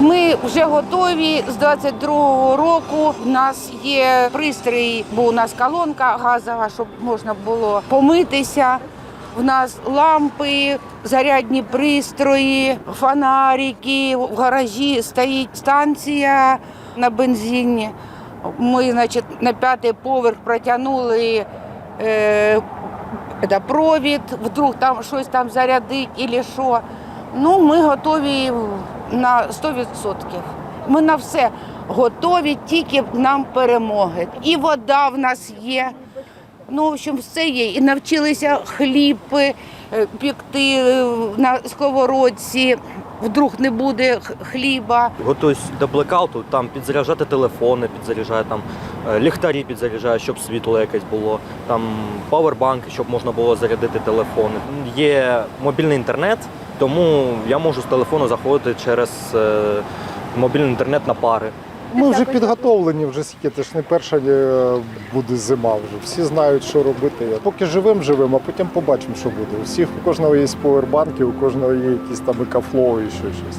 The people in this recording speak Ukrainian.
Ми вже готові з 22-го року. У нас є пристрій, бо у нас колонка газова, щоб можна було помитися. В нас лампи, зарядні пристрої, фонарики. В гаражі стоїть станція на бензині. Ми, значить, на п'ятий поверх протягнули е, провід, вдруг там щось там зарядить і що. Ну, ми готові на 100%. Ми на все готові, тільки нам перемоги. І вода в нас є. Ну, в общем, все є. І навчилися хліб е, пекти е, на сковородці. Вдруг не буде хліба. Готуюсь до блекауту, там підзаряджати телефони, підзаряджаю там е, ліхтарі підзаряджаю, щоб світло якесь було, там павербанки, щоб можна було зарядити телефони. Є мобільний інтернет, тому я можу з телефону заходити через е, мобільний інтернет на пари. Ми вже підготовлені, вже скільки, це ж не перша е, буде зима вже. Всі знають, що робити. Поки живемо, живемо, а потім побачимо, що буде. У всіх у кожного є повербанки, у кожного є якісь там екафлоу і ще щось.